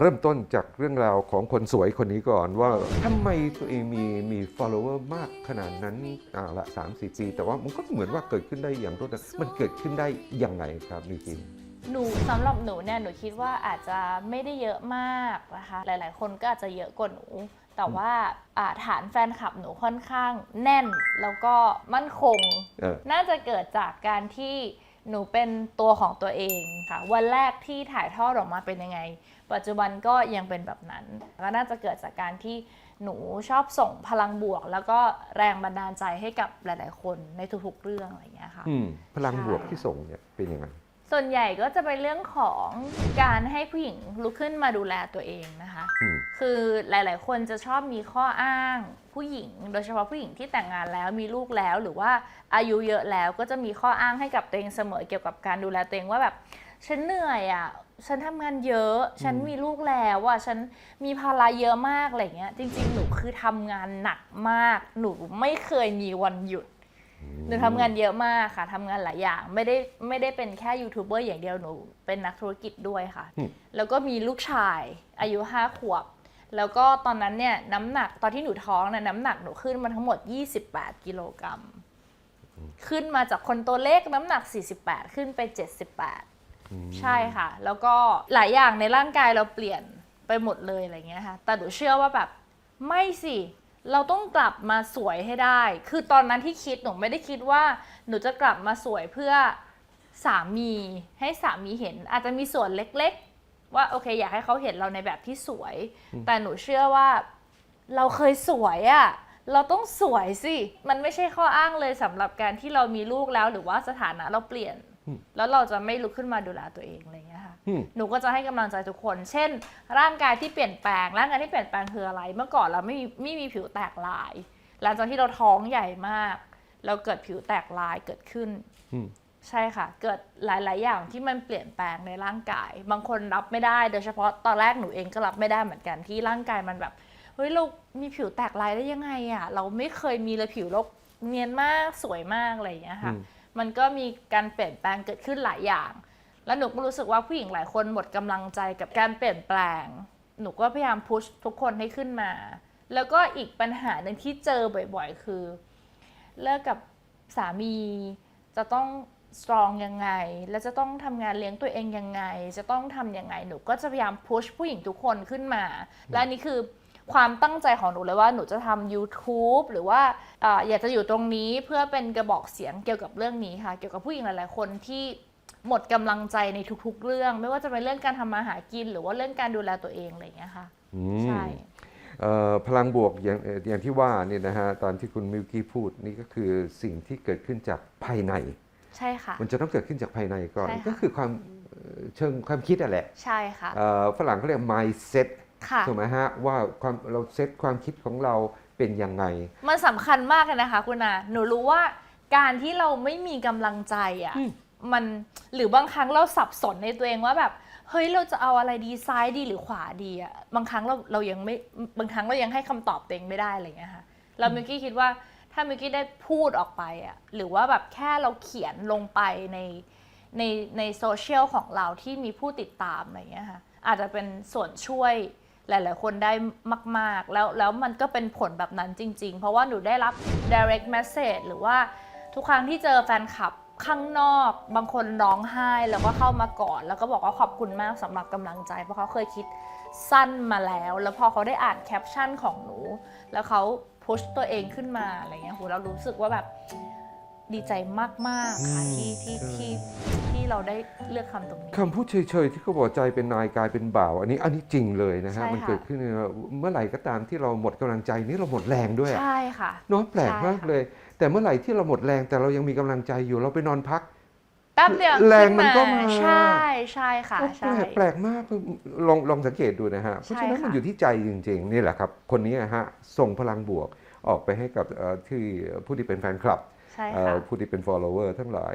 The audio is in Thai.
เริ่มต้นจากเรื่องราวของคนสวยคนนี้ก่อนว่าทำไมตัวเองมีมี follower มากขนาดนั้นอ่าละ3 4ปีแต่ว่ามันก็เหมือนว่าเกิดขึ้นได้อย่างรวดเร็วมันเกิดขึ้นได้ยังไงครับนิกินหนูสำหรับหนูเนี่ยหนูคิดว่าอาจจะไม่ได้เยอะมากนะคะหลาย ๆ คนก็อาจจะเยอะกว่าหนู แต่ว่าอ่าฐานแฟนคลับหนูค่อนข้างแน่นแล้วก็มั่นคง เออ น่าจะเกิดจากการที่ หนูเป็นตัวของตัวเองค่ะ วันแรกที่ถ่ายทอดออกมาเป็นยังไง ปัจจุบันก็ยังเป็นแบบนั้น ก็น่าจะเกิดจากการที่หนูชอบส่งพลังบวก แล้วก็แรงบันดาลใจให้กับหลาย ๆ คนในทุกๆเรื่องอะไรอย่างเงี้ยค่ะ อืมพลังใช่บวกที่ส่งเนี่ยเป็นยังไง ส่วนใหญ่ก็จะเป็นเรื่องของการให้ผู้หญิงลุกขึ้นมาดูแลตัวเองนะคะ อืม คือหลาย ๆ คนจะชอบมีข้ออ้างผู้หญิง โดยเฉพาะผู้หญิงที่แต่งงานแล้วมีลูกแล้ว หรือว่าอายุเยอะแล้วก็จะมีข้ออ้างให้กับตัวเองเสมอเกี่ยวกับการดูแลตัวเองว่าแบบฉันเหนื่อยอะ่ะฉันทำงานเยอะ ฉันมีลูกแล้วอะฉันมีภาระเยอะมากอะไรเงี้ยจริง ๆ หนูคือทำงานหนักมาก หนูไม่เคยมีวันหยุด หนูทำงานเยอะมากค่ะทำงานหลายอย่างไม่ได้ไม่ได้เป็นแค่ยูทูบเบอร์อย่างเดียวหนู เป็นนักธุรกิจด้วยค่ะอืมแล้วก็มีลูกชายอายุห้าขวบ แล้วก็ตอนนั้นเนี่ยน้ำหนักตอนที่หนูท้องเนี่ยน้ำหนักหนูขึ้นมาทั้งหมด 28 กิโลกรัมขึ้นมาจากคนตัวเล็กน้ำหนัก 48 ขึ้นไป 78 ใช่ค่ะ แล้วก็หลายอย่างในร่างกายเราเปลี่ยนไปหมดเลยอะไรเงี้ยค่ะแต่หนูเชื่อว่าแบบไม่สิ เราต้องกลับมาสวยให้ได้ คือตอนนั้นที่คิดหนูไม่ได้คิดว่า หนูจะกลับมาสวยเพื่อสามีให้สามีเห็น อาจจะมีส่วนเล็กๆ ว่าโอเค อยากให้เขาเห็นเราในแบบที่สวย แต่หนูเชื่อว่าเราเคยสวยอะ่ะ เราต้องสวยสิ มันไม่ใช่ข้ออ้างเลยสำหรับการที่เรามีลูกแล้วหรือว่าสถานะเราเปลี่ยน แล้วเราจะไม่ลุกขึ้นมาดูแลตัวเองอะไรอย่างเงี้ยค่ะอืมหนูก็จะให้กำลังใจทุกคน เช่น ร่างกายที่เปลี่ยนแปลง ร่างกายที่เปลี่ยนแปลงคืออะไร เมื่อก่อนเราไม่มีไม่มีผิวแตกลาย หลังจากที่เราท้องใหญ่มาก เราเกิดผิวแตกลายเกิดขึ้นอืมใช่ค่ะ เกิดหลาย ๆ อย่างที่มันเปลี่ยนแปลงในร่างกาย บางคนรับไม่ได้ โดยเฉพาะตอนแรกหนูเองก็รับไม่ได้เหมือนกันที่ร่างกายมันแบบ เฮ้ยเรามีผิวแตกลายได้ยังไงอะ่ะเราไม่เคยมีเลยผิวเราเนียนมากสวยมากอะไรอย่างเงี้ยค่ะอืมมันก็มีการเปลี่ยนแปลงเกิดขึ้นหลายอย่าง แล้วหนูก็รู้สึกว่าผู้หญิงหลายคนหมดกำลังใจกับการเปลี่ยนแปลง หนูก็พยายามพุชทุกคนให้ขึ้นมา แล้วก็อีกปัญหาหนึ่งที่เจอบ่อย ๆ คือ เลิกกับสามีจะต้องสตรองยังไง และจะต้องทำงานเลี้ยงตัวเองยังไง จะต้องทำยังไง หนูก็จะพยายามพุชผู้หญิงทุกคนขึ้นมา และอันนี่คือ ความตั้งใจของหนูเลยว่าหนูจะทำ YouTube หรือว่าเอออยากจะอยู่ตรงนี้เพื่อเป็นกระบอกเสียงเกี่ยวกับเรื่องนี้ค่ะ เกี่ยวกับผู้หญิงหลาย ๆ คนที่หมดกำลังใจในทุก ๆ เรื่อง ไม่ว่าจะเป็นเรื่องการทำมาหากิน หรือว่าเรื่องการดูแลตัวเองอะไรอย่างเงี้ยค่ะอืใช่มเอ่อพลังบวกอย่างเอ่ออย่างที่ว่าเนี่ยนะฮะตอนที่คุณมิวกี้พูดนี่ก็คือสิ่งที่เกิดขึ้นจากภายในใช่ค่ะมันจะต้องเกิดขึ้นจากภายในก่อนใช่ค่ะก็คือความเอ่อเชิงความคิดอะแหละใช่ค่ะเอ่อฝรั่งเขาเรียก mindset ค่ะ ถูกไหมฮะว่าความเราเซตความคิดของเราเป็นยังไง มันสำคัญมากเลยนะคะคุณอาหนูรู้ว่าการที่เราไม่มีกำลังใจอะ่ะอืมมันหรือบางครั้งเราสับสนในตัวเองว่าแบบเฮ้ยเราจะเอาอะไรดีซ้ายดีหรือขวาดีอะ่ะบางครั้งเราเรายังไม่บางครั้งเรายังให้คำตอบตัวเองไม่ได้อะไรอย่างเงี้ยค่ะเรามิวกี้คิดว่าถ้ามิวกี้ได้พูดออกไปอะ่ะหรือว่าแบบแค่เราเขียนลงไปในในในโซเชียลของเราที่มีผู้ติดตามอะไรอย่างเงี้ยค่ะอาจจะเป็นส่วนช่วย หลาย ๆ คนได้มาก ๆ แล้วแล้วมันก็เป็นผลแบบนั้นจริง ๆ เพราะว่าหนูได้รับ direct message หรือว่าทุกครั้งที่เจอแฟนคลับข้างนอกบางคนร้องไห้แล้วก็เข้ามากอดแล้วก็บอกว่าขอบคุณมากสำหรับกำลังใจ เพราะเขาเคยคิดสั้นมาแล้ว แล้วพอเขาได้อ่านแคปชั่นของหนู แล้วเขาพุชตัวเองขึ้นมาอะไรเงี้ยโหเรารู้สึกว่าแบบดีใจมาก ๆ ค่ะที่ที่ที่ ที่เราได้เลือกคำตรงนี้ คำพูดเฉยๆที่เขาบอกใจเป็นนายกายเป็นบ่าว อันนี้อันนี้จริงเลยนะฮะใช่ค่ะ มันเกิดขึ้นในเมื่อไหร่ก็ตามที่เราหมดกำลังใจนี่เราหมดแรงด้วยอะใช่ค่ะ เนาะแปลกใช่มากค่ะ เลย แต่เมื่อไหร่ที่เราหมดแรงแต่เรายังมีกำลังใจอยู่เราไปนอนพัก แป๊บเดียวแรงมันก็ขึ้มาใช่ใช่ค่ะก็แปใช่ลกแปลกมากลองลองสังเกตดูนะฮะ เพราะฉะนั้นใช่ค่ะ มันอยู่ที่ใจจริงๆ นี่แหละครับ คนนี้นะฮะส่งพลังบวกออกไปให้กับเอ่อที่ผู้ที่เป็นแฟนคลับใช่เอ่ค่ะ อผู้ที่เป็น follower ทั้งหลาย